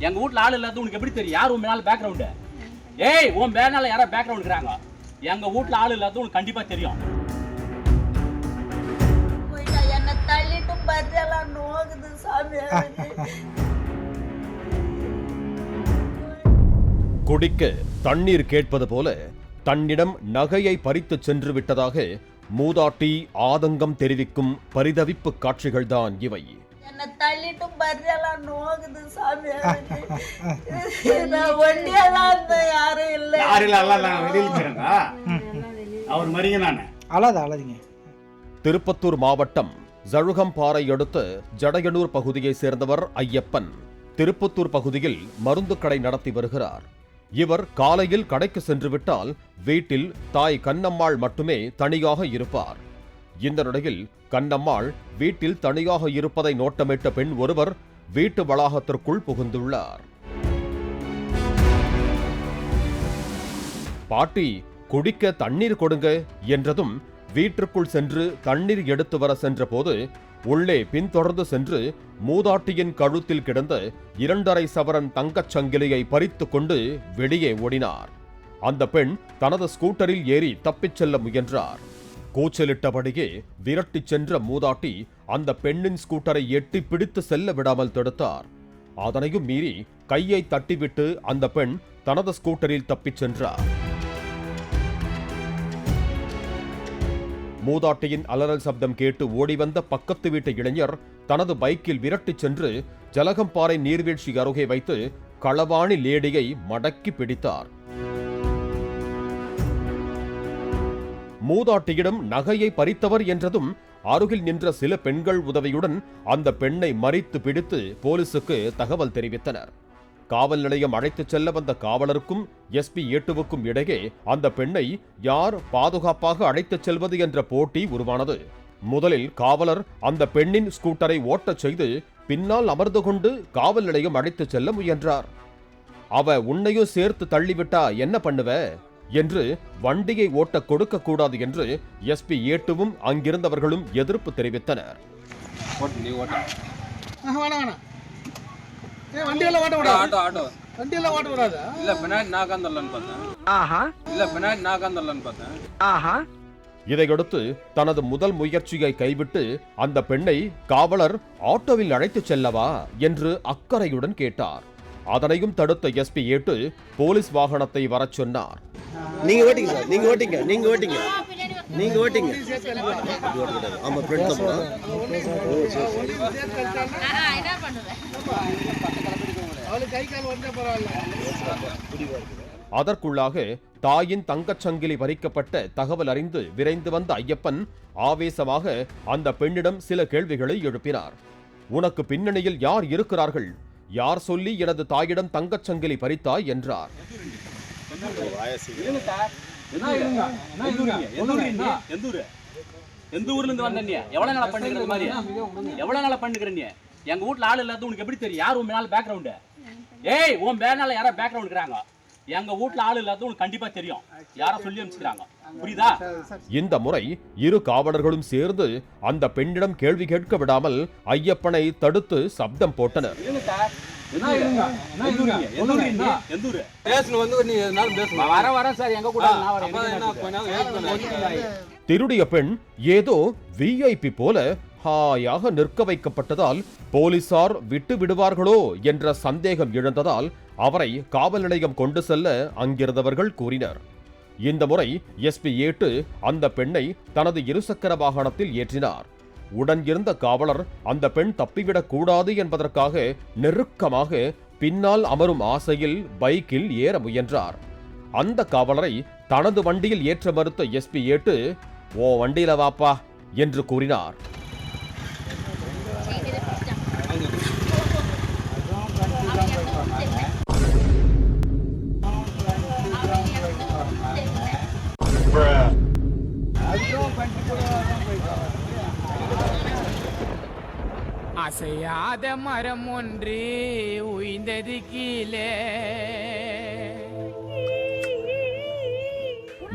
எங்க வீட்ல ஆள் இல்லாத உனக்கு எப்படி தெரியும்? யார் உன் மேல பேக்ரவுண்டு ஏய் உன் மேனால யாரா பேக்ரவுண்ட் இருக்கிறாங்க எங்க வீட்ல ஆள் இல்லாத உனக்கு கண்டிப்பா தெரியும். என்னை தள்ளிட்டு பத்தியெல்லாம் நோகுது சாமி. குடிக்க தண்ணீர் கேட்பது போல தன்னிடம் நகையை பறித்துச் சென்று விட்டதாக மூதாட்டி ஆதங்கம் தெரிவிக்கும் பரிதவிப்பு காட்சிகள்தான் இவை. என்னை தள்ளிட்டு பத்தியெல்லாம் நோகுது சாமி எனக்கு. நான் ஒண்டியெல்லாம் இருந்தேன் யாரும் இல்லை. யாரில் எல்லாம் நான் வெளியில் இருக்கிறேங்க அவர் மறிங்க நான் அழாத அழாதீங்க. திருப்பத்தூர் மாவட்டம் ஜழுகம்பாறை அடுத்த ஜடையனூர் பகுதியைச் சேர்ந்தவர் ஐயப்பன். திருப்பத்தூர் பகுதியில் மருந்து கடை நடத்தி வருகிறார். இவர் காலையில் கடைக்கு சென்று விட்டால் வீட்டில் தாய் கண்ணம்மாள் மட்டுமே தனியாக இருப்பார். இந்த நிலையில் கண்ணம்மாள் வீட்டில் தனியாக இருப்பதை நோட்டமிட்ட பெண் ஒருவர் வீட்டு வளாகத்திற்குள் புகுந்துள்ளார். பாட்டி குடிக்க தண்ணீர் கொடுங்க என்றதும் வீட்டிற்குள் சென்று தண்ணீர் எடுத்து வர சென்றபோது உள்ளே பின்தொடர்ந்து சென்று மூதாட்டியின் கழுத்தில் கிடந்த இரண்டரை சவரன் தங்கச் சங்கிலியை பறித்து கொண்டு வெளியே ஓடினார். அந்த பெண் தனது ஸ்கூட்டரில் ஏறி தப்பிச் செல்ல முயன்றார். கூச்சலிட்டபடியே விரட்டிச் சென்ற மூதாட்டி அந்த பெண்ணின் ஸ்கூட்டரை எட்டி பிடித்து செல்ல விடாமல் தடுத்தார். அதனையும் மீறி கையை தட்டிவிட்டு அந்த பெண் தனது ஸ்கூட்டரில் தப்பிச் சென்றார். மூதாட்டியின் அலறல் சப்தம் கேட்டு ஓடிவந்த பக்கத்து வீட்டு இளைஞர் தனது பைக்கில் விரட்டிச் சென்று ஜலகம்பாறை நீர்வீழ்ச்சி அருகே வைத்து களவாணி லேடியை மடக்கி பிடித்தார். மூதாட்டியிடம் நகையை பறித்தவர் என்றதும் அருகில் நின்ற சில பெண்கள் உதவியுடன் அந்த பெண்ணை மறித்து பிடித்து போலீசுக்கு தகவல் தெரிவித்தனர். காவல் நிலையம் அழைத்துச் செல்ல வந்த காவலருக்கும் எஸ்பி ஏட்டுவுக்கும் இடையே அந்த பெண்ணை யார் பாதுகாப்பாக அழைத்துச் செல்வது என்ற போட்டி உருவானது. முதலில் காவலர் அந்த பெண்ணின் ஸ்கூட்டரை ஓட்டச் செய்து பின்னால் அமர்ந்து கொண்டு காவல் நிலையம் அழைத்துச் செல்ல முயன்றார். அவ உன்னையும் சேர்த்து தள்ளிவிட்டா என்ன பண்ணுவ? என்று வண்டியை ஓட்ட கொடுக்க கூடாது என்று எஸ்பி ஏட்டுவும் அங்கிருந்தவர்களும் எதிர்ப்பு தெரிவித்தனர். இதையடுத்து தனது முதல் முயற்சியை கைவிட்டு அந்த பெண்ணை காவலர் ஆட்டோவில் அழைத்துச் செல்லவா என்று அக்கறையுடன் கேட்டார். அதனையும் தடுத்த எஸ்பி ஏட்டு போலீஸ் வாகனத்தை வரச் சொன்னார். நீங்க ஓட்டிங்க சார் நீங்க ஓட்டிங்க நீங்க ஓட்டிங்க. நீங்க ஓட்டிங்க. ஆமா ஃப்ரெண்ட் தான் அதற்குள்ளாக தாயின் தங்கச்சங்கிலி பறிக்கப்பட்ட தகவல் அறிந்து விரைந்து வந்த ஐயப்பன் ஆவேசமாக அந்த பெண்ணிடம் சில கேள்விகளை எழுப்பினார். உனக்கு பின்னணியில் யார் இருக்கிறார்கள்? யார் சொல்லி எனது தாயிடம் தங்கச்சங்கிலி பறித்தாய்? என்றார். எந்த ஊர்ல இருந்து வந்த நீ எவ்வளவு நாளா பண்ணுகிற மாதிரி எவ்வளவு நாளா பண்ணுகிற நீ எங்க வீட்ல ஆள் இல்லாத உனக்கு எப்படி தெரியும் யார் உன் மேல பேக்ரவுண்டு ஏய் உன் பேனால யாரா பேக்ரவுண்ட் இருக்கிறாங்க எங்க வீட்ல ஆள் இல்லாத உனக்கு கண்டிப்பா தெரியும் யாரோ சொல்லி அனுப்பிச்சுக்கிறாங்க புரியுதா இந்த முறை இரு காவலர்களும் சேர்ந்து அந்த பெண்ணிடம் கேள்வி கேட்க விடாமல் ஐயப்பனை தடுத்து சப்தம் போட்டனர். திருடிய பெண் ஏதோ விஐபி போல ஹாயாக நிற்க வைக்கப்பட்டதால் போலீசார் விட்டு விடுவார்களோ என்ற சந்தேகம் எழுந்ததால் அவரை காவல் நிலையம் கொண்டு செல்ல அங்கிருந்தவர்கள் கூறினர். இந்த முறை எஸ்பி ஏட்டு அந்த பெண்ணை தனது இருசக்கர வாகனத்தில் ஏற்றினார். உடன் இருந்த காவலர் அந்த பெண் தப்பிவிடக் கூடாது என்பதற்காக நெருக்கமாக பின்னால் அமரும் ஆசையில் பைக்கில் ஏற முயன்றார். அந்த காவலரை தனது வண்டியில் ஏற்ற மறுத்த எஸ்பி ஏட்டு ஓ வண்டியில வாப்பா என்று கூறினார். அசையாத மரம் ஒன்று உய்ந்தது கீழே.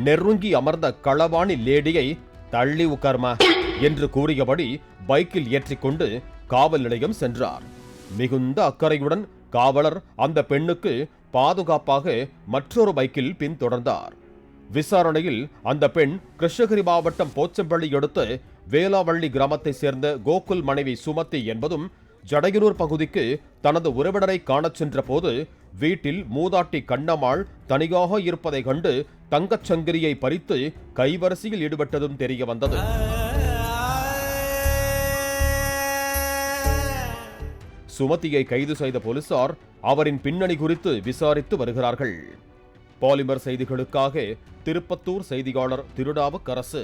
நெருங்கி அமர்ந்த களவாணி லேடியை தள்ளி உட்கார்மா என்று கூறியபடி பைக்கில் ஏற்றிக்கொண்டு காவல் நிலையம் சென்றார். மிகுந்த அக்கறையுடன் காவலர் அந்த பெண்ணுக்கு பாதுகாப்பாக மற்றொரு பைக்கில் பின்தொடர்ந்தார். விசாரணையில் அந்த பெண் கிருஷ்ணகிரி மாவட்டம் போச்சம்பள்ளி எடுத்து வேளாவள்ளி கிராமத்தைச் சேர்ந்த கோகுல் மனைவி சுமதி என்பதும் ஜடையனூர் பகுதிக்கு தனது உறவினரை காணச் சென்றபோது வீட்டில் மூதாட்டி கண்ணம்மாள் தனியாக இருப்பதைக் கண்டு தங்கச் சங்கிலியை பறித்து கைவரிசையில் ஈடுபட்டதும் தெரிய வந்தது. சுமதியை கைது செய்த போலீசார் அவரின் பின்னணி குறித்து விசாரித்து வருகிறார்கள். பாலிமர் செய்திகளுக்காக திருப்பத்தூர் செய்தியாளர் திருடாவுக்கரசு